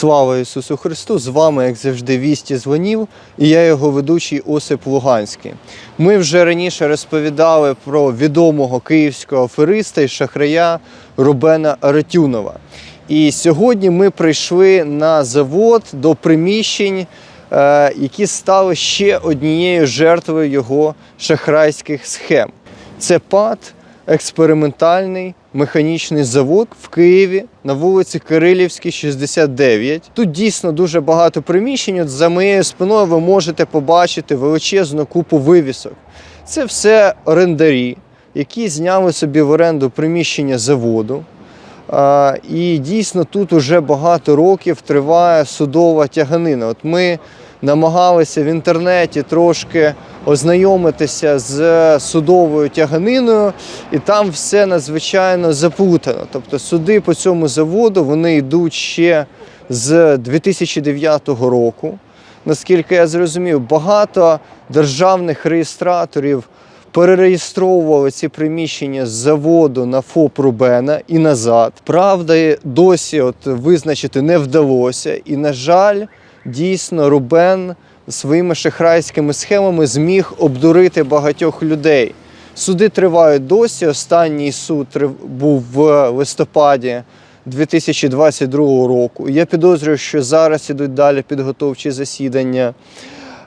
Слава Ісусу Христу! З вами, як завжди, вісті дзвонів, і я його ведучий Осип Луганський. Ми вже раніше розповідали про відомого київського афериста і шахрая Рубена Аратюнова. І сьогодні ми прийшли на завод до приміщень, е, які стали ще однією жертвою його шахрайських схем. Це ПАД, експериментальний механічний завод в Києві на вулиці Кирилівській, 69. Тут дійсно дуже багато приміщень. От за моєю спиною ви можете побачити величезну купу вивісок. Це все орендарі, які зняли собі в оренду приміщення заводу. І дійсно тут уже багато років триває судова тяганина. От ми намагалися в інтернеті трошки ознайомитися з судовою тяганиною, і там все надзвичайно заплутано. Тобто суди по цьому заводу вони йдуть ще з 2009 року. Наскільки я зрозумів, багато державних реєстраторів перереєстровували ці приміщення з заводу на ФОП Рубена і назад. Правда, досі от визначити не вдалося. І, на жаль, дійсно Рубен своїми шахрайськими схемами зміг обдурити багатьох людей. Суди тривають досі. Останній суд був в листопаді 2022 року. Я підозрюю, що зараз ідуть далі підготовчі засідання.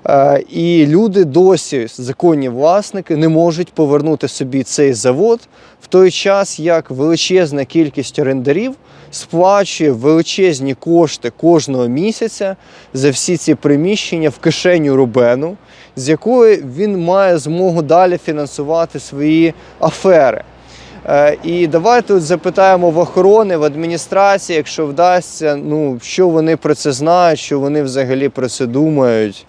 Е, І люди досі, законні власники, не можуть повернути собі цей завод в той час, як величезна кількість орендарів сплачує величезні кошти кожного місяця за всі ці приміщення в кишеню Рубену, з якої він має змогу далі фінансувати свої афери. Е, І давайте от запитаємо в охорони, в адміністрації, якщо вдасться, ну що вони про це знають, що вони взагалі про це думають.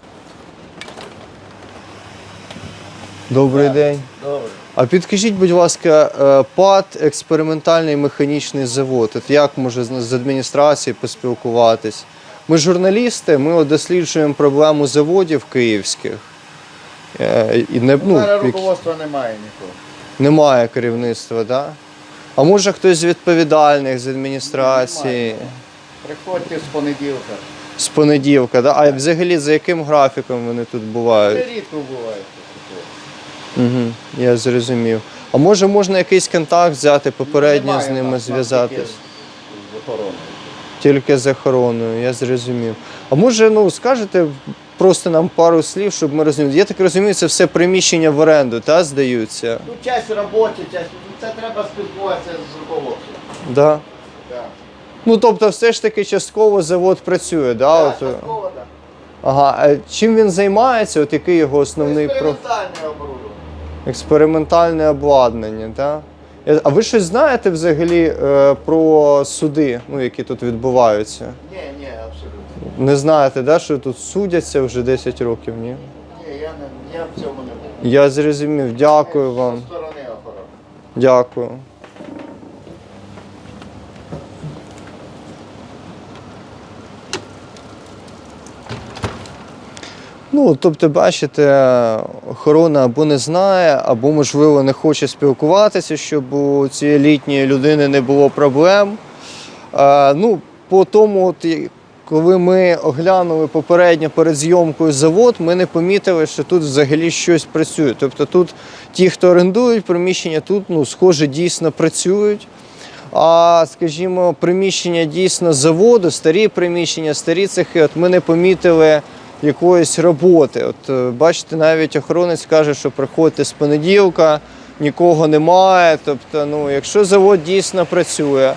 Добрий день. Добре. А підкажіть, будь ласка, е, ПАД експериментальний механічний завод. От як може з адміністрацією поспілкуватись? Ми журналісти, ми досліджуємо проблему заводів київських. Е, І не, ну, Зараз руководства немає нікого. немає керівництва, так? Да? А може хтось з відповідальних з адміністрації Немає. Приходьте з понеділка. з понеділка, да? а взагалі за яким графіком вони тут Це бувають? рідко буває. Угу, я зрозумів. А може можна якийсь контакт взяти, попередньо Немає з ними нас, зв'язатись? тільки з охороною. Тільки з охороною, я зрозумів. А може, ну скажете просто нам пару слів, щоб ми розуміли. Я так розумію, це все приміщення в оренду, та здаються? Ну, часть робоча, часть. ну, Це треба спілкуватися з руководством. Да. Ну тобто, все ж таки частково завод працює, да? Так, От, частково, так. ага. А чим він займається? От який його основний проф... Експериментальне оборудовання. Експериментальне обладнання, так? А ви щось знаєте взагалі е, про суди, ну, які тут відбуваються? Ні, ні, абсолютно. Не знаєте, да, що тут судяться вже 10 років, ні? Ні, я, не, я в цьому не був. Я зрозумів, дякую вам. сторони охорони. Дякую. Ну, тобто, бачите, охорона або не знає, або, можливо, не хоче спілкуватися, щоб у цієї літньої людини не було проблем. Е, ну, по тому, от, коли ми оглянули попередньо перед зйомкою завод, ми не помітили, що тут взагалі щось працює. Тобто тут ті, хто орендують приміщення, тут ну, схоже, дійсно працюють. А скажімо, приміщення дійсно заводу, старі приміщення, старі цехи, от ми не помітили якоїсь роботи. От е, бачите, навіть охоронець каже, що приходьте з понеділка, нікого немає. Тобто, ну, якщо завод дійсно працює,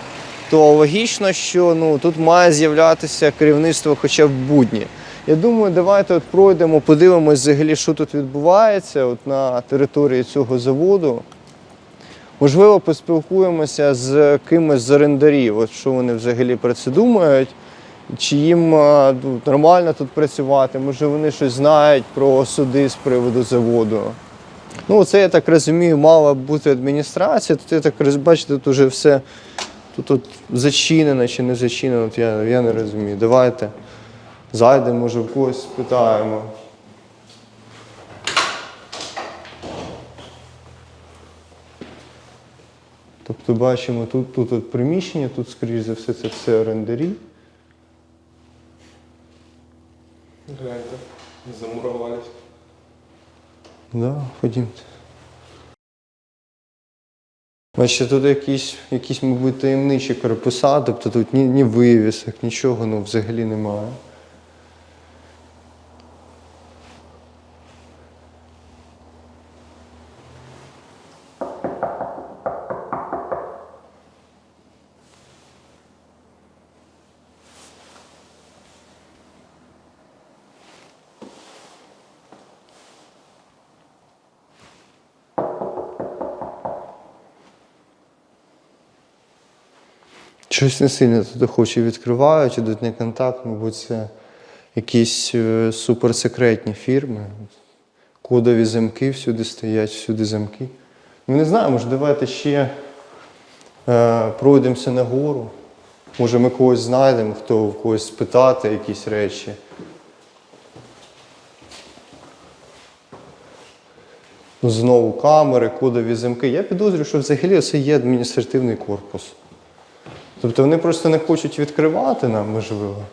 то логічно, що ну, тут має з'являтися керівництво хоча б будні. Я думаю, давайте от пройдемо, подивимось взагалі, що тут відбувається от на території цього заводу. Можливо, поспілкуємося з кимось з орендарів, от що вони взагалі про це думають, чи їм ну, нормально тут працювати, може вони щось знають про суди з приводу заводу. Ну, це, я так розумію, мала бути адміністрація. Тут я так бачите, тут уже все тут от зачинено чи не зачинено, я, я не розумію. Давайте зайдемо, може, в когось спитаємо. Тобто бачимо, тут, тут от приміщення, тут, скоріш за все, це все орендарі. Гляньте, замуровались. Да, ходімте. Значить, тут якісь, якісь, мабуть, таємничі корпуса, тобто тут ні, ні вивісок, нічого ну, взагалі немає. Щось не сильно тут охоче відкривають, ідуть на контакт, мабуть, це якісь е, суперсекретні фірми. Кодові замки всюди стоять, всюди замки. Ми не знаємо, може, давайте ще е, пройдемося нагору. Може, ми когось знайдемо, хто в когось спитати якісь речі. Ну, Знову камери, кодові замки. Я підозрюю, що взагалі це є адміністративний корпус. Тобто вони просто не хочуть відкривати нам, можливо.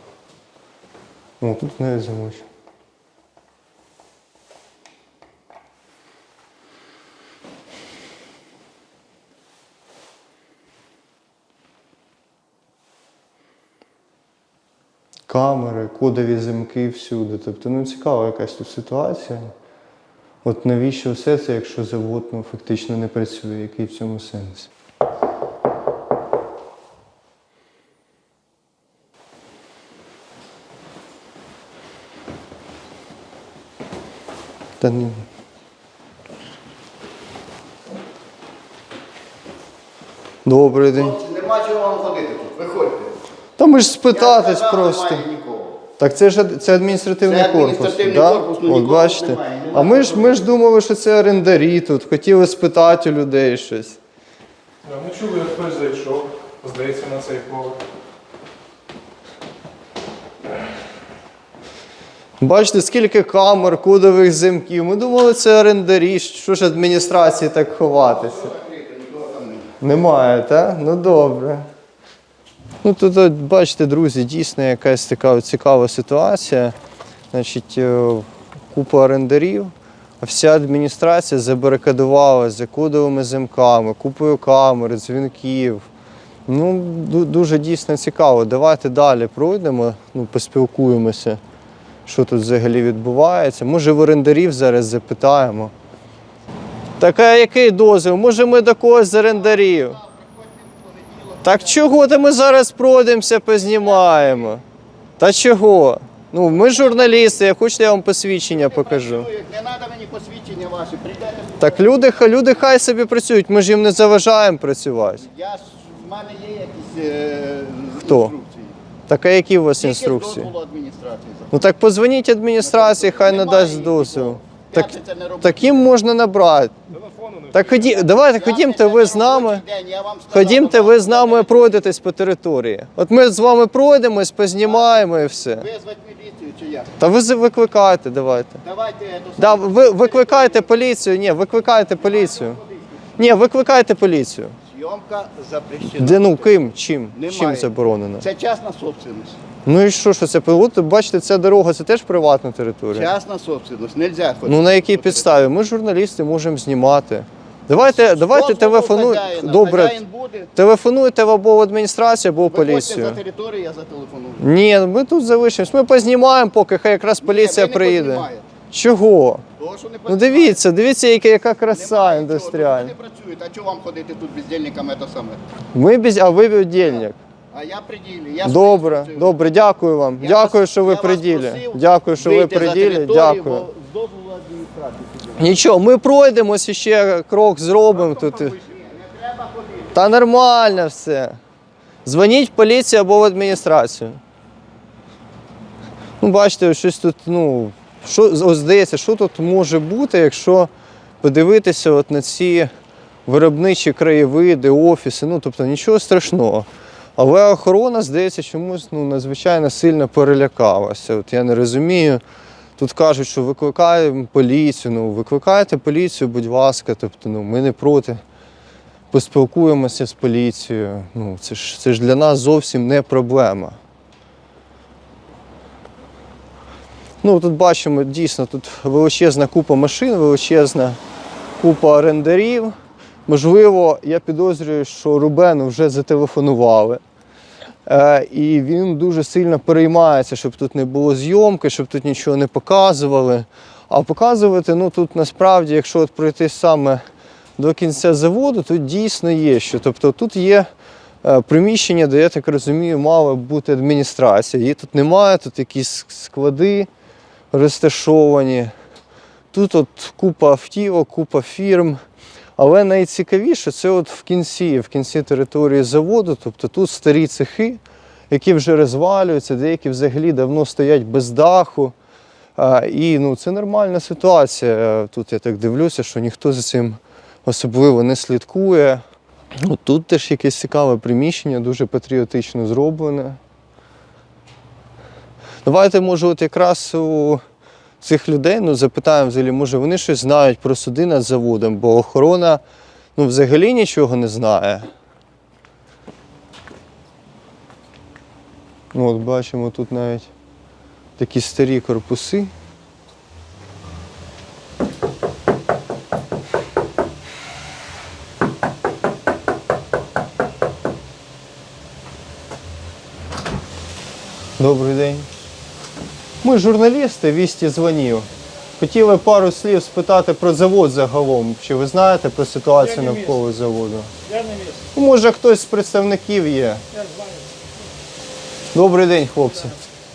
Ну, тут навіть замочу. Камери, кодові замки всюди. Тобто, ну цікава якась тут ситуація. От навіщо все це, якщо завод ну, фактично не працює, який в цьому сенс? Та ні. Добрий день. Хлопці, нема чого вам ходити тут. Виходьте. Та ми ж Я спитатись сказав, просто. Немає нікого. Так це ж це адміністративний Це корпус. адміністративний да? корпус, ну, От нікого бачите. тут немає, А ми ж ми ж думали, що це орендарі тут, хотіли спитати у людей щось. Да, Ми чули, як хтось зайшов, здається, на цей поверх. Бачите, скільки камер, кодових замків. Ми думали, це орендарі. Що ж адміністрації так ховатися? Немає, так? Ну добре. Ну тут, бачите, друзі, дійсно якась така цікава ситуація. Значить, е, купа орендарів, а вся адміністрація забарикадувалася за кодовими замками, купою камер, дзвінків. Ну, дуже дійсно цікаво. Давайте далі пройдемо, ну, поспілкуємося, що тут взагалі відбувається. Може, в орендарів зараз запитаємо. Так а який дозвіл? Може, ми до когось з орендарів? Так чого то ми зараз пройдемося, познімаємо? Та чого? Ну, ми журналісти, я хочете, я вам посвідчення покажу. Не треба мені посвідчення ваше. Прийдете. Так люди, люди хай собі працюють, ми ж їм не заважаємо працювати. Я ж, в мене є якісь е, Хто? Так а які у вас Тільки інструкції? Ну так подзвоніть адміністрації, хай надасть дозвіл. Так, П'ятниця так їм можна набрати. Так ході, давайте ходімте ви з нами. Ходімте ви з нами пройдетесь по території. От ми з вами пройдемось, познімаємо і все. Визвати міліцію чи як? Та ви викликайте, давайте. Давайте Да, ви викликайте поліцію. Ні, викликайте поліцію. Ні, викликайте поліцію. Зйомка запрещена. Де ну ким? Чим? Немає. Чим заборонено? Це частна собственность. Ну і що, що це? От бачите, ця дорога це теж приватна територія. Частна собственность. Нельзя ходити. Ну на якій підставі? Ми журналісти можемо знімати. Давайте, давайте хазяїна. Добре, Хазяїн буде. телефонуйте в або в адміністрацію, або в Виходьте поліцію. за територію, я зателефоную. Ні, ми тут залишимось. Ми познімаємо, поки хай якраз поліція ви не приїде. познімаєте. Чого? Того, що не Ну познімаєте. дивіться, дивіться, яка, яка краса Немає індустріальна. чого, тут люди працюють, а чого вам ходити тут бездільниками це саме? Ми без, а ви віддільник. А я при ділі. Я Добре, добре, дякую вам. Я Дякую, вас- що ви я при ділі. просив Дякую, що ви вийти при за ділі. територію, Дякую. бо з дозволу адміністрації підемо. Нічого, ми пройдемось і ще крок зробимо тут. Не треба ходити. Та нормально все. Дзвоніть в поліцію або в адміністрацію. Ну, бачите, щось тут, ну, що, ось здається, що тут може бути, якщо подивитися от на ці виробничі краєвиди, офіси, ну тобто нічого страшного. Але охорона, здається, чомусь ну, надзвичайно сильно перелякалася. От я не розумію. Тут кажуть, що викликаємо поліцію. Ну, викликайте поліцію, будь ласка, тобто, ну, ми не проти поспілкуємося з поліцією. Ну, це ж, це ж для нас зовсім не проблема. Ну, тут бачимо, дійсно, тут величезна купа машин, величезна купа орендарів. Можливо, я підозрюю, що Рубену вже зателефонували. Е, і він дуже сильно переймається, щоб тут не було зйомки, щоб тут нічого не показували. А показувати, ну тут насправді, якщо от пройти саме до кінця заводу, тут дійсно є що. Тобто тут є е, приміщення, де я так розумію, мала бути адміністрація. Її тут немає, тут якісь склади розташовані. Тут от купа автівок, купа фірм. Але найцікавіше це от в кінці, в кінці території заводу, тобто тут старі цехи, які вже розвалюються, деякі взагалі давно стоять без даху. І ну, це нормальна ситуація. Тут я так дивлюся, що ніхто за цим особливо не слідкує. Ну, тут теж якесь цікаве приміщення, дуже патріотично зроблене. Давайте, може, от якраз у цих людей ну, запитаємо взагалі, може вони щось знають про суди над заводом, бо охорона ну, взагалі нічого не знає. Ну, от бачимо тут навіть такі старі корпуси. Добрий день. Ми журналісти, вісті дзвонів. Хотіли пару слів спитати про завод загалом. Чи ви знаєте про ситуацію Я не навколо заводу? Я на місці. Ну, Може, хтось з представників є. Я знаю. Добрий день, хлопці.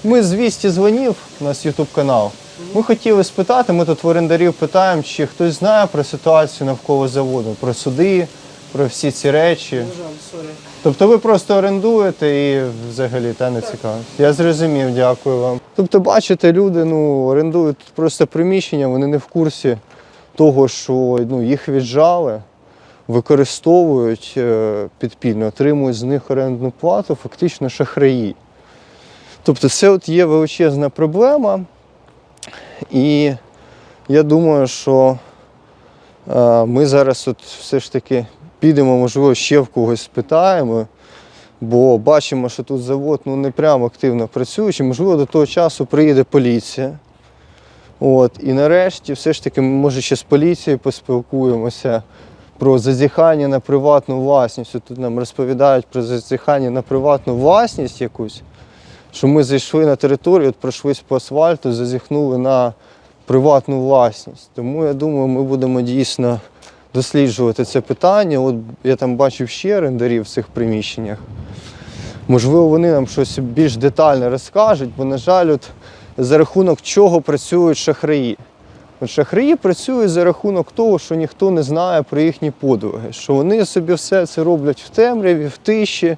Ми з вісті дзвонів, у нас Ютуб канал. Ми хотіли спитати, ми тут в орендарів питаємо, чи хтось знає про ситуацію навколо заводу, про суди, про всі ці речі. Жаль, сорі. Тобто ви просто орендуєте і взагалі та не цікавить. Я зрозумів, дякую вам. Тобто, бачите, люди ну, орендують просто приміщення, вони не в курсі того, що ну, їх віджали, використовують е, підпільно, отримують з них орендну плату, фактично шахраї. Тобто це от є величезна проблема. І я думаю, що е, ми зараз от все ж таки підемо, можливо, ще в когось спитаємо, бо бачимо, що тут завод ну, не прямо активно працюючий. Можливо, до того часу приїде поліція. От, і нарешті, все ж таки, ми, може, ще з поліцією поспілкуємося про зазіхання на приватну власність. Тут нам розповідають про зазіхання на приватну власність якусь, що ми зайшли на територію, от пройшлись по асфальту, зазіхнули на приватну власність. Тому я думаю, ми будемо дійсно досліджувати це питання. От я там бачив ще орендарів в цих приміщеннях. Можливо, вони нам щось більш детально розкажуть, бо, на жаль, от за рахунок чого працюють шахраї. От шахраї працюють за рахунок того, що ніхто не знає про їхні подвиги, що вони собі все це роблять в темряві, в тиші,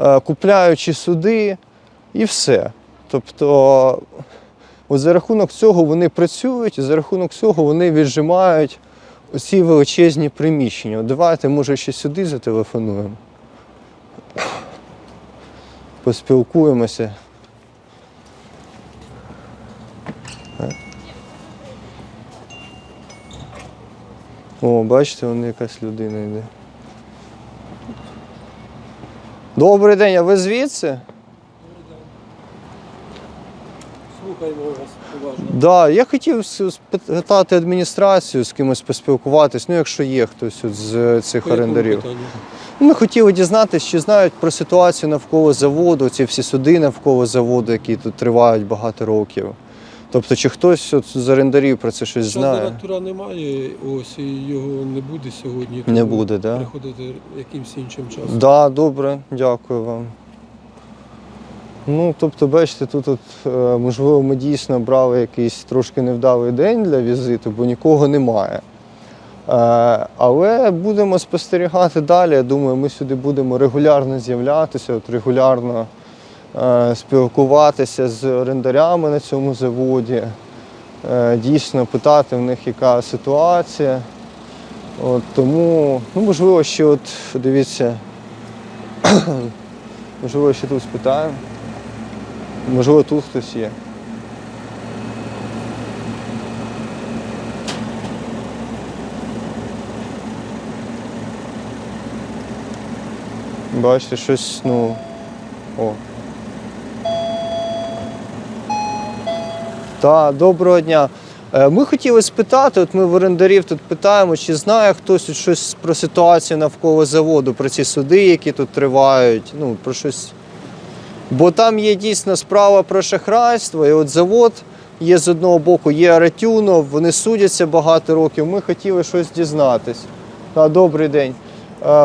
е, купляючи суди і все. Тобто, от за рахунок цього вони працюють, і за рахунок цього вони віджимають оці величезні приміщення. Давайте, може, ще сюди зателефонуємо. Поспілкуємося. О, бачите, вон якась людина йде. Добрий день, а ви звідси? Слухаємо вас уважно. Да, я хотів спитати адміністрацію, з кимось поспілкуватись, ну якщо є хтось от з цих По орендарів. Ми хотіли дізнатися, чи знають про ситуацію навколо заводу, ці всі суди навколо заводу, які тут тривають багато років. Тобто, чи хтось от з орендарів про це щось знає? директора немає, ось і його не буде сьогодні. Не буде, да? Приходити якимсь іншим часом. Да, добре, дякую вам. Ну, тобто, бачите, тут, от, е, можливо, ми дійсно брали якийсь трошки невдалий день для візиту, бо нікого немає. Е, Але будемо спостерігати далі. Я думаю, ми сюди будемо регулярно з'являтися, от регулярно е, спілкуватися з орендарями на цьому заводі, дійсно питати в них, яка ситуація. От, тому, ну, можливо, ще от дивіться, можливо, ще тут спитаємо. Можливо, тут хтось є. Бачите, щось, ну. О. Та, доброго дня. Е, Ми хотіли спитати, от ми в орендарів тут питаємо, чи знає хтось щось про ситуацію навколо заводу, про ці суди, які тут тривають, ну, про щось. Бо там є дійсно справа про шахрайство, і от завод є з одного боку, є Аратюнов, вони судяться багато років. Ми хотіли щось дізнатись. Та, добрий день.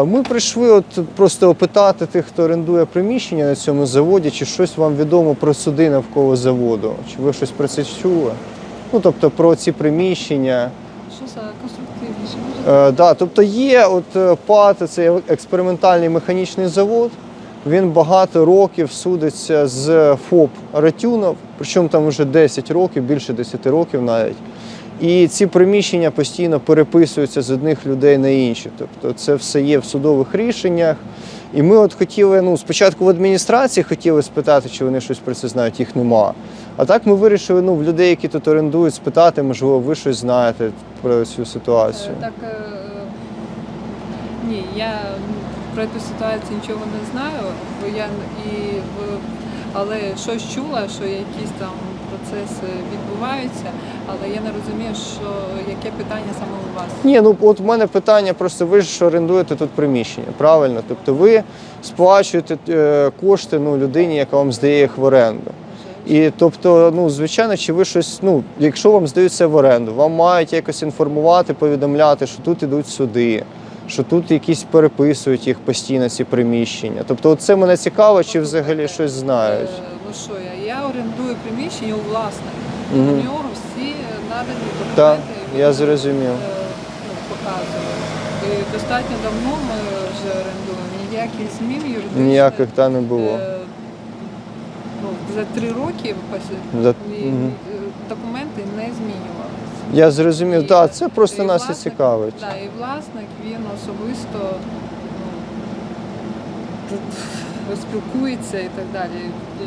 Ми прийшли от просто опитати тих, хто орендує приміщення на цьому заводі, чи щось вам відомо про суди навколо заводу. Чи ви щось про це чули? Ну, тобто про ці приміщення. Що за конструктивніше? Е, да, тобто є от е, ПАТ, це експериментальний механічний завод. Він багато років судиться з ФОП Ратюнов, причому там вже 10 років, більше 10 років навіть. І ці приміщення постійно переписуються з одних людей на інші. Тобто це все є в судових рішеннях. І ми от хотіли, ну, спочатку в адміністрації хотіли спитати, чи вони щось про це знають, їх нема. А так ми вирішили ну, в людей, які тут орендують, спитати, можливо, ви щось знаєте про цю ситуацію. Е, Так, е, ні, я про цю ситуацію нічого не знаю, бо я і в- але щось чула, що якісь там процеси відбуваються, але я не розумію, що яке питання саме у вас. Ні, ну от в мене питання просто ви ж орендуєте тут приміщення, правильно? Тобто ви сплачуєте е, кошти ну, людині, яка вам здає їх в оренду. І тобто, ну звичайно, чи ви щось, ну, якщо вам здають це в оренду, вам мають якось інформувати, повідомляти, що тут ідуть суди, що тут якісь переписують їх постійно ці приміщення. Тобто, це мене цікаво, чи взагалі щось знають. Е, Ну що я? Я орендую приміщення у власника. Мгм. У нього всі надані документи. Так, я е, зрозумів. ну, показує. І достатньо давно ми вже орендуємо. Ніяких змін юридичних. Ніяких та не було. е, Ну, за три роки За- документи не змінювалися. Я зрозумів, так, це просто і нас і власник- цікавить. Так, і власник він особисто ну, спілкується і так далі. Е,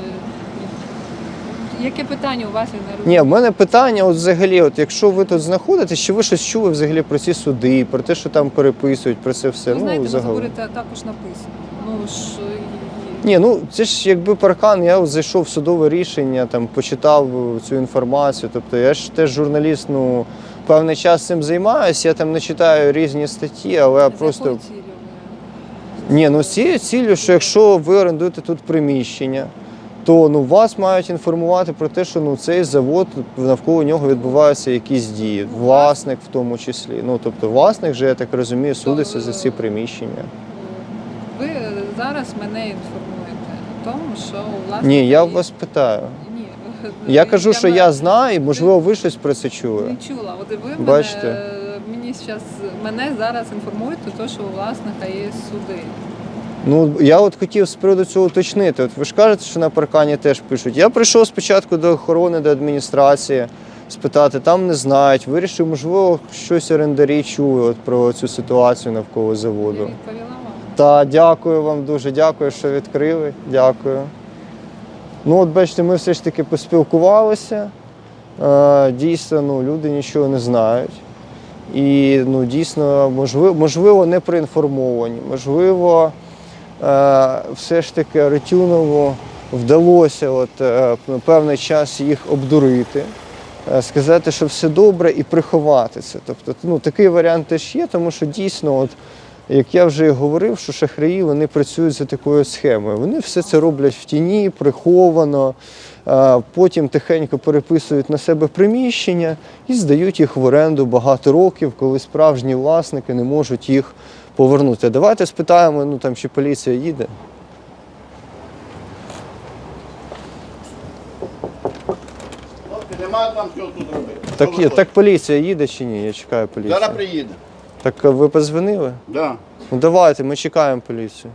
Яке питання у вас не Ні, в мене питання, от взагалі, от якщо ви тут знаходитесь, чи ви щось чули взагалі про ці суди, про те, що там переписують, про це все? Ви знаєте, на загалом. заборі також написано. Ну і- Ні, ну це ж якби паркан, я зайшов в судове рішення, там почитав цю інформацію. Тобто я ж теж журналіст, ну певний час цим займаюся, я там не читаю різні статті, але я просто. Ні, ну з цією ціллю, що якщо ви орендуєте тут приміщення, то ну вас мають інформувати про те, що ну цей завод навколо нього відбуваються якісь дії, власник в тому числі. Ну тобто власник же, я так розумію, судиться за ці приміщення. Ви зараз мене інформуєте тому, що у власника Ні, я вас питаю. Ні. Я кажу, що я знаю, і можливо, ви щось про це чули. Не чула. От ви Бачите? мене, мені зараз мене зараз інформуєте, то, що у власника є суди. Ну я от хотів з приводу цього уточнити. От ви ж кажете, що на паркані теж пишуть. Я прийшов спочатку до охорони, до адміністрації спитати, там не знають. Вирішив, можливо, щось орендарі чули от про цю ситуацію навколо Я заводу. відповіла. Та дякую вам дуже, дякую, що відкрили. Дякую. Ну, от бачите, ми все ж таки поспілкувалися. Е, Дійсно, ну, люди нічого не знають. І ну, дійсно, можливо, можливо, не проінформовані. Можливо, е, все ж таки Ретюнову вдалося от, е, певний час їх обдурити, сказати, що все добре, і приховати це. Тобто, ну, такий варіант теж є, тому що дійсно, от, як я вже і говорив, що шахраї вони працюють за такою схемою. Вони все це роблять в тіні, приховано, потім тихенько переписують на себе приміщення і здають їх в оренду багато років, коли справжні власники не можуть їх повернути. Давайте спитаємо, ну там чи поліція їде. Немає там чого тут робити. Так, є, так поліція їде чи ні? Я чекаю поліцію. Зараз приїде. Так ви позвонили? Да. Ну давайте, ми чекаємо поліцію.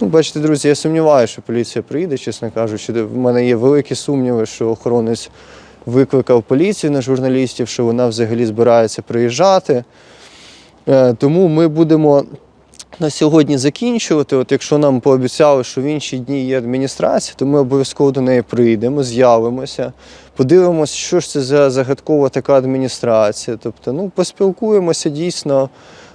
Ну, бачите, друзі, я сумніваюся, що поліція приїде, чесно кажучи. В мене є великі сумніви, що охоронець викликав поліцію на журналістів, що вона взагалі збирається приїжджати. Е, Тому ми будемо на сьогодні закінчувати. От якщо нам пообіцяли, що в інші дні є адміністрація, то ми обов'язково до неї прийдемо, з'явимося, подивимося, що ж це за загадкова така адміністрація. Тобто, ну, поспілкуємося дійсно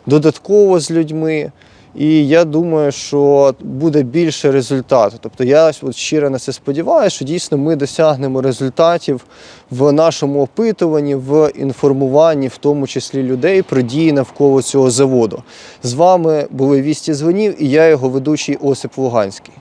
додатково з людьми. І я думаю, що буде більше результату. Тобто я от щиро на це сподіваюся, що дійсно ми досягнемо результатів в нашому опитуванні, в інформуванні, в тому числі людей про дії навколо цього заводу. З вами були вісті дзвонів і я його ведучий Осип Луганський.